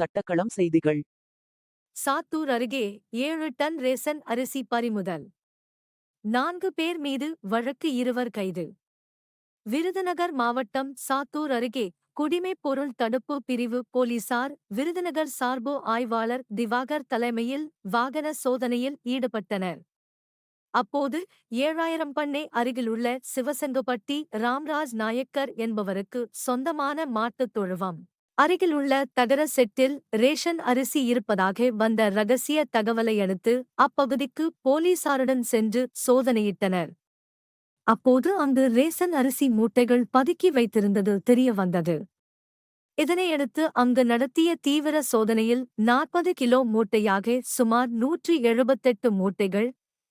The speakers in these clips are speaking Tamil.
சட்டக்களம் செய்திகள். சாத்தூர் அருகே ஏழு டன் ரேசன் அரிசி பறிமுதல். நான்கு பேர் மீது வழக்கு இருவர் கைது. விருதுநகர் மாவட்டம் சாத்தூர் அருகே குடிமைப் பொருள் தடுப்பு பிரிவு போலீசார் விருதுநகர் சார்பு ஆய்வாளர் திவாகர் தலைமையில் வாகன சோதனையில் ஈடுபட்டனர். அப்போது ஏழாயிரம் பண்ணை அருகிலுள்ள சிவசங்கப்பட்டி ராம்ராஜ் நாயக்கர் என்பவருக்கு சொந்தமான மாட்டுத் தொழுவம். அருகிலுள்ள தகர செட்டில் ரேஷன் அரிசி இருப்பதாக வந்த ரகசிய தகவலை அடுத்து அப்பகுதிக்கு போலீசாருடன் சென்று சோதனையிட்டனர். அப்போது அங்கு ரேஷன் அரிசி மூட்டைகள் பதுக்கி வைத்திருந்தது தெரிய வந்தது இதனையடுத்து அங்கு நடத்திய தீவிர சோதனையில் நாற்பது கிலோ மூட்டையாக சுமார் நூற்றி எழுபத்தெட்டு மூட்டைகள்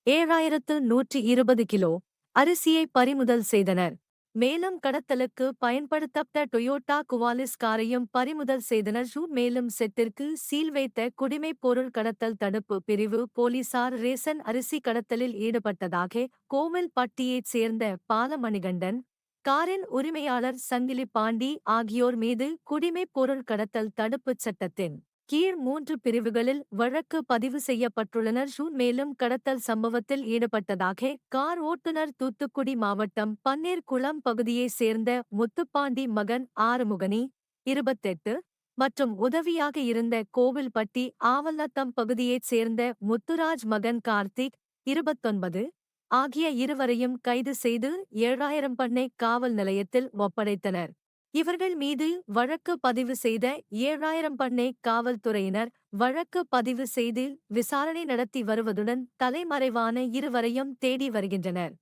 ஏழாயிரத்து நூற்றி இருபது கிலோ அரிசியை பறிமுதல் செய்தனர். மேலும் கடத்தலுக்கு பயன்படுத்தப்பட்ட டொயோட்டா குவாலிஸ் காரையும் பறிமுதல் செய்தனர். ஜூ மேலும் செட்டிற்கு சீல் வைத்த குடிமைப் பொருள் கடத்தல் தடுப்பு பிரிவு போலீசார் ரேசன் அரிசி கடத்தலில் ஈடுபட்டதாக கோவில்பட்டியைச் சேர்ந்த பாலமணிகண்டன் காரின் உரிமையாளர் சங்கிலி பாண்டி ஆகியோர் மீது குடிமைப் பொருள் கடத்தல் தடுப்புச் சட்டத்தின் கீழ் மூன்று பிரிவுகளில் வழக்கு பதிவு செய்யப்பட்டுள்ளனர். ஷூ மேலும் கடத்தல் சம்பவத்தில் ஈடுபட்டதாக கார் ஓட்டுநர் தூத்துக்குடி மாவட்டம் பன்னீர்குளம் பகுதியைச் சேர்ந்த முத்துப்பாண்டி மகன் ஆறுமுகனி இருபத்தெட்டு மற்றும் உதவியாக இருந்த கோவில்பட்டி ஆவல்லத்தம் பகுதியைச் சேர்ந்த முத்துராஜ் மகன் கார்த்திக் இருபத்தொன்பது ஆகிய இருவரையும் கைது செய்து ஏழாயிரம் பண்ணை காவல் நிலையத்தில் ஒப்படைத்தனர். இவர்கள் மீது வழக்கு பதிவு செய்த ஏழாயிரம் பண்ணை காவல்துறையினர் வழக்கு பதிவு செய்து விசாரணை நடத்தி வருவதுடன் தலைமறைவான இருவரையும் தேடி வருகின்றனர்.